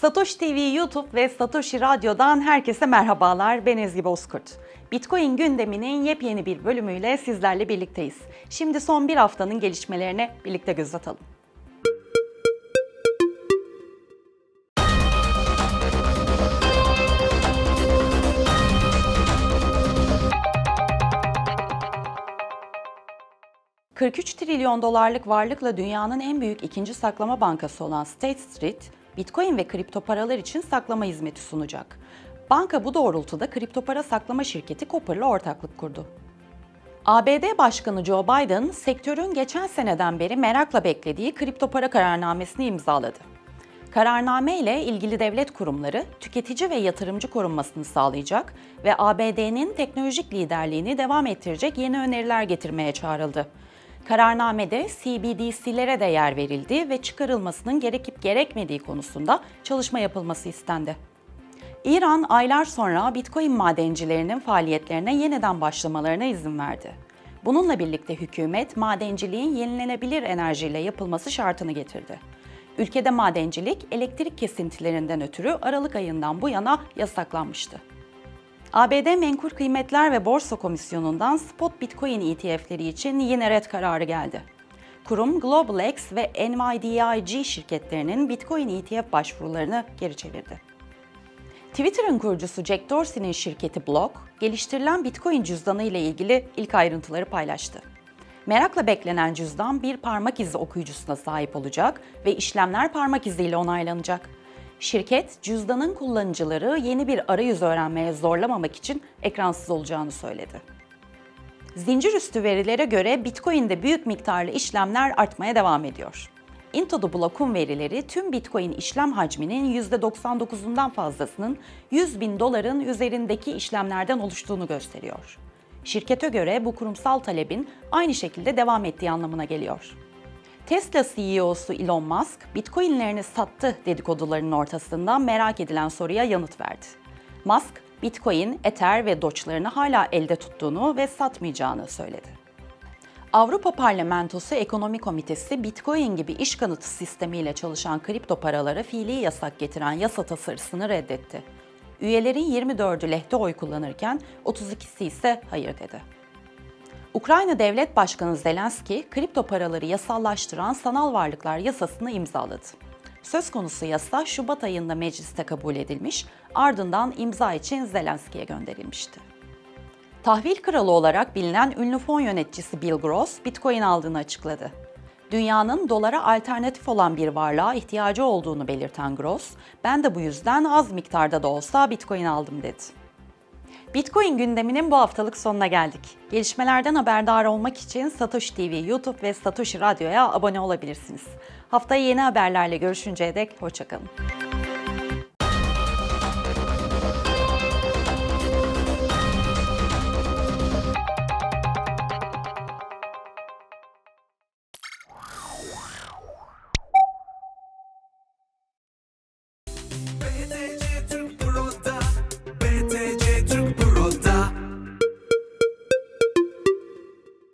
Satoshi TV YouTube ve Satoshi Radyo'dan herkese merhabalar. Ben Ezgi Bozkurt. Bitcoin gündeminin yepyeni bir bölümüyle sizlerle birlikteyiz. Şimdi son bir haftanın gelişmelerine birlikte göz atalım. ...43 trilyon dolarlık varlıkla dünyanın en büyük ikinci saklama bankası olan State Street, Bitcoin ve kripto paralar için saklama hizmeti sunacak. Banka bu doğrultuda kripto para saklama şirketi Copper'la ortaklık kurdu. ABD Başkanı Joe Biden, sektörün geçen seneden beri merakla beklediği kripto para kararnamesini imzaladı. Kararname ile ilgili devlet kurumları tüketici ve yatırımcı korunmasını sağlayacak ve ABD'nin teknolojik liderliğini devam ettirecek yeni öneriler getirmeye çağrıldı. Kararnamede CBDC'lere de yer verildi ve çıkarılmasının gerekip gerekmediği konusunda çalışma yapılması istendi. İran aylar sonra Bitcoin madencilerinin faaliyetlerine yeniden başlamalarına izin verdi. Bununla birlikte hükümet madenciliğin yenilenebilir enerjiyle yapılması şartını getirdi. Ülkede madencilik elektrik kesintilerinden ötürü Aralık ayından bu yana yasaklanmıştı. ABD Menkul Kıymetler ve Borsa Komisyonu'ndan spot Bitcoin ETF'leri için yine red kararı geldi. Kurum GlobalX ve NYDIG şirketlerinin Bitcoin ETF başvurularını geri çevirdi. Twitter'ın kurucusu Jack Dorsey'nin şirketi Block, geliştirilen Bitcoin cüzdanı ile ilgili ilk ayrıntıları paylaştı. Merakla beklenen cüzdan bir parmak izi okuyucusuna sahip olacak ve işlemler parmak iziyle onaylanacak. Şirket, cüzdanın kullanıcıları yeni bir arayüz öğrenmeye zorlamamak için ekransız olacağını söyledi. Zincir üstü verilere göre Bitcoin'de büyük miktarlı işlemler artmaya devam ediyor. Into Block'un verileri tüm Bitcoin işlem hacminin %99'undan fazlasının 100 bin doların üzerindeki işlemlerden oluştuğunu gösteriyor. Şirkete göre bu kurumsal talebin aynı şekilde devam ettiği anlamına geliyor. Tesla CEO'su Elon Musk, Bitcoin'lerini sattı dedikodularının ortasında merak edilen soruya yanıt verdi. Musk, Bitcoin, Ether ve Doge'larını hala elde tuttuğunu ve satmayacağını söyledi. Avrupa Parlamentosu Ekonomi Komitesi Bitcoin gibi iş kanıtı sistemiyle çalışan kripto paralara fiili yasak getiren yasa tasarısını reddetti. Üyelerin 24'ü lehte oy kullanırken 32'si ise hayır dedi. Ukrayna Devlet Başkanı Zelenski, kripto paraları yasallaştıran sanal varlıklar yasasını imzaladı. Söz konusu yasa Şubat ayında mecliste kabul edilmiş, ardından imza için Zelenski'ye gönderilmişti. Tahvil kralı olarak bilinen ünlü fon yöneticisi Bill Gross, Bitcoin aldığını açıkladı. Dünyanın dolara alternatif olan bir varlığa ihtiyacı olduğunu belirten Gross, ben de bu yüzden az miktarda da olsa Bitcoin aldım dedi. Bitcoin gündeminin bu haftalık sonuna geldik. Gelişmelerden haberdar olmak için Satoshi TV YouTube ve Satoshi Radyo'ya abone olabilirsiniz. Haftaya yeni haberlerle görüşünceye dek hoşçakalın.